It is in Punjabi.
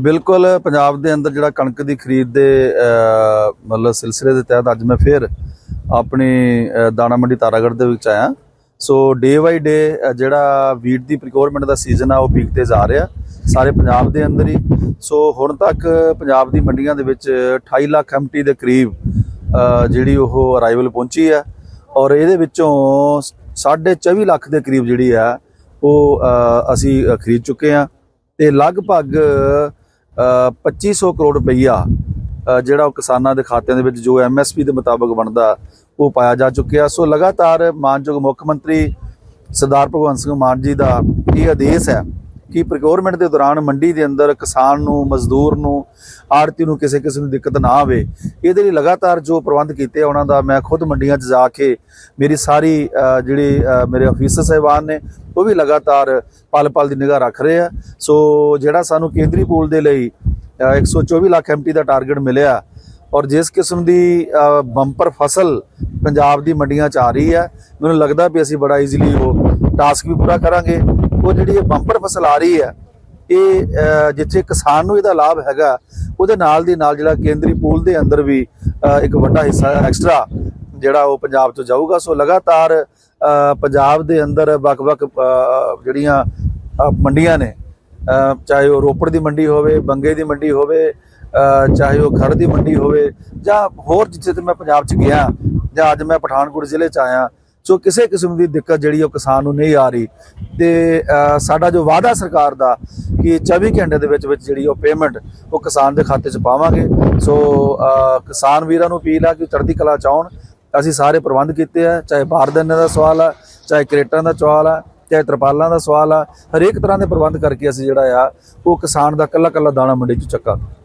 ਬਿਲਕੁਲ ਪੰਜਾਬ ਦੇ ਅੰਦਰ ਜਿਹੜਾ ਕਣਕ ਦੀ ਖਰੀਦ ਦੇ ਮਤਲਬ ਸਿਲਸਿਲੇ ਦੇ ਤਹਿਤ ਅੱਜ ਮੈਂ ਫੇਰ ਆਪਣੀ ਦਾਣਾ ਮੰਡੀ ਤਾਰਾਗੜ੍ਹ ਦੇ ਵਿੱਚ ਆਇਆ। ਸੋ ਡੇ ਬਾਈ ਡੇ ਜਿਹੜਾ ਵੀਟ ਦੀ ਪ੍ਰੋਕਿਉਰਮੈਂਟ ਦਾ ਸੀਜ਼ਨ ਆ, ਉਹ ਪੀਕ ਜਾ ਰਿਹਾ, ਸਾਰੇ ਪੰਜਾਬ ਦੇ ਅੰਦਰ ਹੀ। ਸੋ ਹੁਣ ਤੱਕ ਪੰਜਾਬ ਦੀ ਮੰਡੀਆਂ ਦੇ ਵਿੱਚ 28 ਲੱਖ ਐਮਟੀ ਦੇ ਕਰੀਬ ਜਿਹੜੀ ਉਹ ਅਰਾਈਵਲ ਪਹੁੰਚੀ ਹੈ। ਔਰ ਇਹਦੇ ਵਿੱਚੋਂ 24 ਲੱਖ ਦੇ ਕਰੀਬ ਜਿਹੜੀ ਆ, ਉਹ ਅਸੀਂ ਖਰੀਦ ਚੁੱਕੇ ਆ ਤੇ ਲਗਭਗ ਅ, 2500 ਕਰੋੜ ਰੁਪਈਆ ਜਿਹੜਾ ਉਹ ਕਿਸਾਨਾਂ ਦੇ ਖਾਤਿਆਂ ਦੇ ਵਿੱਚ ਜੋ ਐਮਐਸਪੀ ਦੇ ਮੁਤਾਬਕ ਬਣਦਾ ਉਹ ਪਾਇਆ ਜਾ ਚੁੱਕਿਆ। ਸੋ ਲਗਾਤਾਰ ਮਾਨਯੋਗ ਮੁੱਖ ਮੰਤਰੀ ਸਰਦਾਰ ਭਗਵੰਤ ਸਿੰਘ ਮਾਨ ਜੀ ਦਾ ਇਹ ਆਦੇਸ਼ ਹੈ ਕਿ ਪ੍ਰੋਕਿਉਰਮੈਂਟ ਦੇ ਦੌਰਾਨ ਮੰਡੀ ਦੇ ਅੰਦਰ ਕਿਸਾਨ ਨੂੰ ਮਜ਼ਦੂਰ ਨੂੰ ਆੜਤੀ ਨੂੰ ਕਿਸੇ ਕਿਸਮ ਦੀ ਦਿੱਕਤ ਨਾ ਆਵੇ। ਇਹਦੇ ਲਈ ਲਗਾਤਾਰ ਜੋ ਪ੍ਰਬੰਧ ਕੀਤੇ ਉਹਨਾਂ ਦਾ ਮੈਂ ਖੁਦ ਮੰਡੀਆਂ 'ਚ ਜਾ ਕੇ ਮੇਰੀ ਸਾਰੀ ਅ, ਜਿਹੜੀ ਮੇਰੇ ਅਫੀਸਰ ਸਾਹਿਬਾਨ ਨੇ ਉਹ ਵੀ ਲਗਾਤਾਰ ਪਲ ਪਲ ਦੀ ਨਿਗਾਹ ਰੱਖ ਰਹੇ ਆ। ਸੋ ਜਿਹੜਾ ਸਾਨੂੰ ਕੇਂਦਰੀ ਪੂਲ ਦੇ ਲਈ ਅ, 124 ਲੱਖ ਐਮਟੀ ਦਾ ਟਾਰਗੇਟ ਮਿਲਿਆ ਔਰ ਜਿਸ ਕਿਸਮ ਦੀ ਬੰਪਰ ਫਸਲ ਪੰਜਾਬ ਦੀ ਮੰਡੀਆਂ 'ਚ ਆ ਰਹੀ ਹੈ ਮੈਨੂੰ ਲੱਗਦਾ ਵੀ ਅਸੀਂ ਬੜਾ ਈਜ਼ੀਲੀ ਉਹ ਟਾਸਕ ਵੀ ਪੂਰਾ ਕਰਾਂਗੇ। ਉਹ ਜਿਹੜੀ ਇਹ ਬੰਪਰ ਫਸਲ ਆ ਰਹੀ ਹੈ, ਇਹ ਜਿੱਥੇ ਕਿਸਾਨ ਨੂੰ ਇਹਦਾ ਲਾਭ ਹੈਗਾ, ਉਹਦੇ ਨਾਲ ਦੀ ਨਾਲ ਜਿਹੜਾ ਕੇਂਦਰੀ ਪੂਲ ਦੇ ਅੰਦਰ ਵੀ ਇੱਕ ਵੱਡਾ ਹਿੱਸਾ ਐਕਸਟਰਾ ਜਿਹੜਾ ਉਹ ਪੰਜਾਬ ਤੋਂ ਜਾਊਗਾ। ਸੋ ਲਗਾਤਾਰ ਪੰਜਾਬ ਦੇ ਅੰਦਰ ਵੱਖ-ਵੱਖ ਜਿਹੜੀਆਂ ਮੰਡੀਆਂ ਨੇ ਚਾਹੇ ਉਹ ਰੋਪੜ ਦੀ ਮੰਡੀ ਹੋਵੇ, ਬੰਗੇ ਦੀ ਮੰਡੀ ਹੋਵੇ ਚਾਹੇ ਉਹ ਖੜ ਦੀ ਮੰਡੀ ਹੋਵੇ, ਜਾਂ ਹੋਰ ਜਿੱਥੇ ਤੇ ਮੈਂ ਪੰਜਾਬ 'ਚ ਗਿਆ, ਜਾਂ ਅੱਜ ਮੈਂ ਪਠਾਨਕੋਟ ਜ਼ਿਲ੍ਹੇ 'ਚ ਆਇਆ ਸੋ ਕਿਸੇ ਕਿਸਮ ਦੀ ਦਿੱਕਤ ਜਿਹੜੀ ਉਹ ਕਿਸਾਨ ਨੂੰ ਨਹੀਂ ਆ ਰਹੀ। ਤੇ ਸਾਡਾ ਜੋ ਵਾਅਦਾ ਸਰਕਾਰ ਦਾ ਕਿ 24 ਘੰਟੇ ਦੇ ਵਿੱਚ ਵਿੱਚ ਜਿਹੜੀ ਉਹ ਪੇਮੈਂਟ ਉਹ ਕਿਸਾਨ ਦੇ ਖਾਤੇ 'ਚ ਪਾਵਾਂਗੇ। ਸੋ ਕਿਸਾਨ ਵੀਰਾਂ ਨੂੰ ਅਪੀਲ ਆ ਕਿ ਚੜ੍ਹਦੀ ਕਲਾ ਚਾਹਣ ਅਸੀਂ ਸਾਰੇ ਪ੍ਰਬੰਧ ਕੀਤੇ ਆ, ਚਾਹੇ ਬਾਰਦਾਨੇ ਦਾ ਸਵਾਲ ਆ, ਚਾਹੇ ਕਰੇਟਾਂ ਦਾ ਸਵਾਲ ਆ, ਚਾਹੇ ਤਰਪਾਲਾਂ ਦਾ ਸਵਾਲ ਆ, ਹਰੇਕ ਤਰ੍ਹਾਂ ਦੇ ਪ੍ਰਬੰਧ ਕਰਕੇ ਅਸੀਂ ਜਿਹੜਾ ਆ, ਉਹ ਕਿਸਾਨ ਦਾ ਕੱਲਾ ਕੱਲਾ ਦਾਣਾ ਮੰਡੀ 'ਚ ਚੱਕਾਂਗੇ।